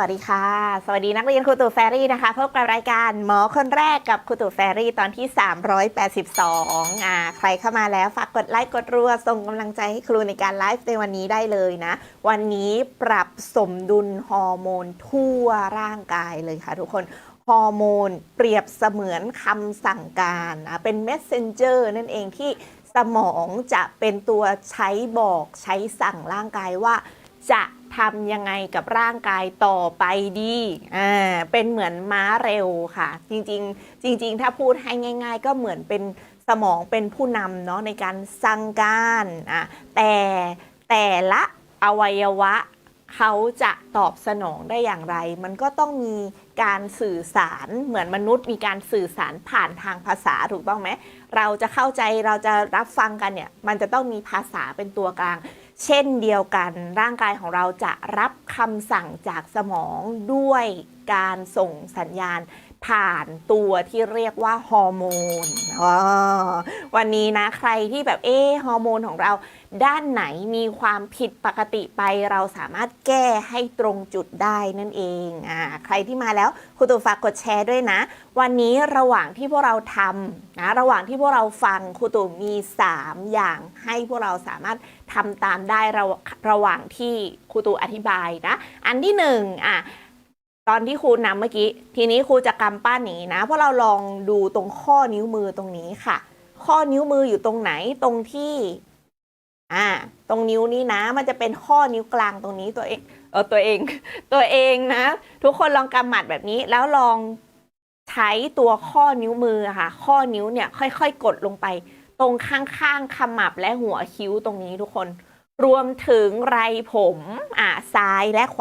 สวัสดีค่ะ สวัสดีนักเรียนครูตู่แฟรี่นะคะ พบกับรายการหมอคนแรกกับครูตู่แฟรี่ตอนที่ 382อ่าใครเข้ามาแล้วฝากกดไลค์กดรัวส่งกำลังใจให้ครูในการไลฟ์ในวันนี้ได้เลยนะ วันนี้ปรับสมดุลฮอร์โมนทั่วร่างกายเลยค่ะทุกคนฮอร์โมนเปรียบเสมือนคำสั่งการนะเป็น messenger นั่นเองที่สมองจะเป็นตัวใช้บอกใช้สั่งร่างกายว่า จะทำยังไงกับร่างกายต่อไปดี อ่า เป็นเหมือนม้าเร็วค่ะ จริงๆ จริง ๆ ถ้าพูดให้ง่าย ๆ ก็เหมือนเป็นสมองเป็นผู้นำเนาะในการสั่งการอะแต่แต่ละอวัยวะเขาจะตอบสนองได้อย่างไร มันก็ต้องมีการสื่อสารเหมือนมนุษย์ มีการสื่อสารผ่านทางภาษาถูกต้องไหม เราจะเข้าใจเราจะรับฟังกันเนี่ย มันจะต้องมีภาษาเป็นตัวกลาง เช่นเดียวกันร่างกายของเราจะรับคำสั่งจากสมองด้วย การส่งสัญญาณผ่านตัวที่เรียกว่าฮอร์โมนวันนี้นะใครที่แบบเอ๊ฮอร์โมนของเราด้านไหนมีความผิดปกติไป เราสามารถแก้ให้ตรงจุดได้นั่นเองอ่าใครที่มาแล้วคุณตู่ฝากกดแชร์ด้วยนะ วันนี้ระหว่างที่พวกเราทำนะระหว่างที่พวกเราฟังครูตู่มี 3 อย่างให้พวกเราสามารถทำตามได้ระระหว่างที่ครูตู่อธิบายนะ อันที่หนึ่งอะ ตอนที่ครูนำเมื่อกี้ ทีนี้ครูจะกำป้านอย่างนี้นะ เพวกเราลองดูตรงข้อนิ้วมือตรงนี้ค่ะ ข้อนิ้วมืออยู่ตรงไหนตรงที่ อ่า ตรงนิ้วนี้นะ มันจะเป็นข้อนิ้วกลางตรงนี้ตัวเองเออตัวเอง ตัวเองนะ ทุกคนลองกำหมัดแบบนี้แล้วลองใช้ตัวข้อนิ้วมือค่ะ ข้อนิ้วเนี่ยค่อยๆ กดลงไป ตรงข้างๆขมับและหัวคิ้วตรงนี้ทุกคน รวมถึงไรผม อ่าซ้ายและขวา